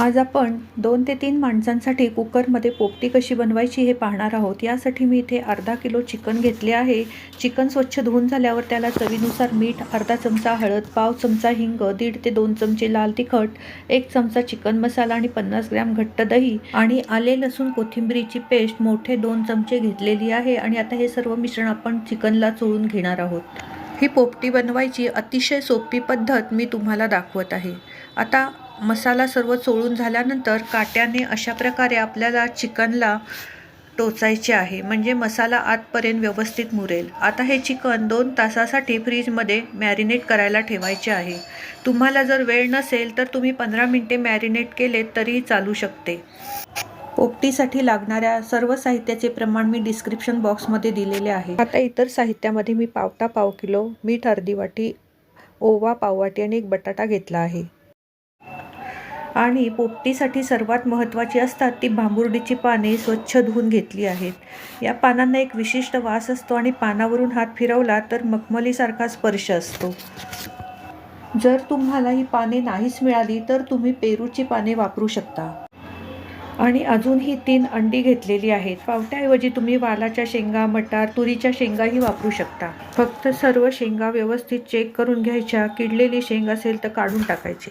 आज आपण दोन ते तीन माणसांसाठी कुकरमध्ये पोपटी कशी बनवायची हे पाहणार आहोत. यासाठी मी इथे अर्धा किलो चिकन घेतले आहे. चिकन स्वच्छ धुवून झाल्यावर त्याला चवीनुसार मीठ अर्धा चमचा हळद पाव चमचा हिंग दीड ते दोन चमचे लाल तिखट एक चमचा चिकन मसाला आणि पन्नास ग्रॅम घट्ट दही आणि आले लसूण कोथिंबीरीची पेस्ट मोठे दोन चमचे घेतलेली आहे. आणि आता हे सर्व मिश्रण आपण चिकनला चोळून घेणार आहोत. ही पोपटी बनवायची अतिशय सोपी पद्धत मी तुम्हाला दाखवत आहे. आता मसाला सर्व चोळून झाल्यानंतर काट्याने अशा प्रकारे आपल्याला चिकनला टोचायचे आहे. म्हणजे मसाला आतपर्यंत व्यवस्थित मुरेल. आता हे चिकन दोन तासासाठी फ्रीजमध्ये मॅरिनेट करायला ठेवायचे आहे. तुम्हाला जर वेळ नसेल तर तुम्ही पंधरा मिनटे मॅरिनेट केले तरीही चालू शकते. पोपटीसाठी लागणाऱ्या सर्व साहित्याचे प्रमाण मी डिस्क्रिप्शन बॉक्समध्ये दिलेले आहे. आता इतर साहित्यामध्ये मी पावटा पाव किलो मीठ अर्धी वाटी ओवा पाववाटी आणि एक बटाटा घेतला आहे. आणि पोपटीसाठी सर्वात महत्त्वाची असतात ती भांबुर्डीची पाने स्वच्छ धुवून घेतली आहेत. या पानांना एक विशिष्ट वास असतो आणि पानावरून हात फिरवला तर मखमलीसारखा स्पर्श असतो. जर तुम्हाला ही पाने नाहीच मिळाली तर तुम्ही पेरूची पाने वापरू शकता. आणि अजून ही तीन अंडी घेतलेली आहेत. पावट्याऐवजी तुम्ही वालाच्या शेंगा मटार तुरीच्या शेंगाही वापरू शकता. फक्त सर्व शेंगा व्यवस्थित चेक करून घ्यायच्या. किडलेली शेंग असेल तर काढून टाकायची.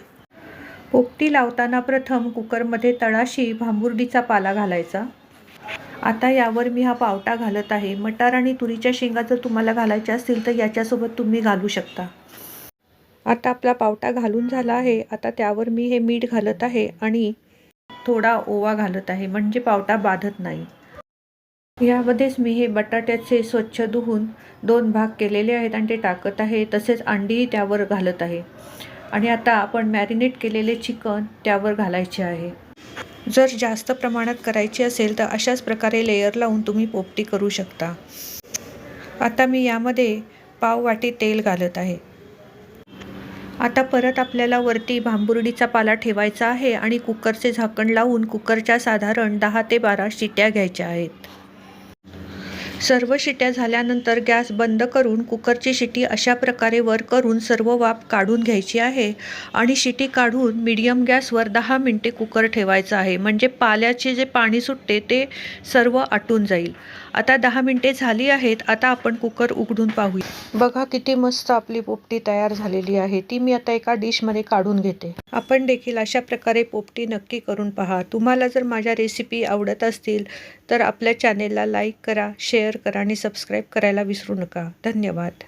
पोपटी लावताना प्रथम कुकरमध्ये तळाशी भांबुर्डीचा पाला घालायचा. आता यावर मी हा पावटा घालत आहे. मटार आणि तुरीच्या शेंगा जर तुम्हाला घालायच्या असतील तर याच्यासोबत तुम्ही घालू शकता. आता आपला पावटा घालून झाला आहे. आता त्यावर मी हे मीठ घालत आहे आणि थोडा ओवा घालत आहे म्हणजे पावटा बाधत नाही. यामध्येच मी हे बटाट्याचे स्वच्छ धुवून दोन भाग केलेले आहेत आणि ते टाकत आहे तसेच अंडीही त्यावर घालत आहे. आणि आता आपण मॅरिनेट केलेले चिकन त्यावर घालायचे आहे. जर जास्त प्रमाणात करायची असेल तर अशाच प्रकारे लेयर लावून तुम्ही पोपटी करू शकता. आता मी यामध्ये पाव वाटी तेल घालत आहे. आता परत आपल्याला वरती भांबुर्डीचा पाला ठेवायचा आहे आणि कुकरचे झाकण लावून कुकरच्या साधारण दहा ते बारा शिट्या घ्यायच्या आहेत. सर्व शिट्या झाल्यानंतर गॅस बंद करून कुकरची शिटी अशा प्रकारे वर करून सर्व वाफ काढून घ्यायची आहे आणि शिटी काढून मीडियम गॅसवर दहा मिनटे कुकर ठेवायचं आहे. म्हणजे पाल्याचे जे पाणी सुटते ते सर्व आटून जाईल. आता दहा मिनटे झाली आहेत आता आपण कुकर उघडून पाहूया. बघा किती मस्त आपली पोपटी तयार झालेली आहे. ती मी आता एका डिशमध्ये काढून घेते. आपण देखील अशा प्रकारे पोपटी नक्की करून पहा. तुम्हाला जर माझ्या रेसिपी आवडत असतील तर आपल्या चॅनेलला लाईक करा शेअर करा आणि सबस्क्राईब करायला विसरू नका. धन्यवाद.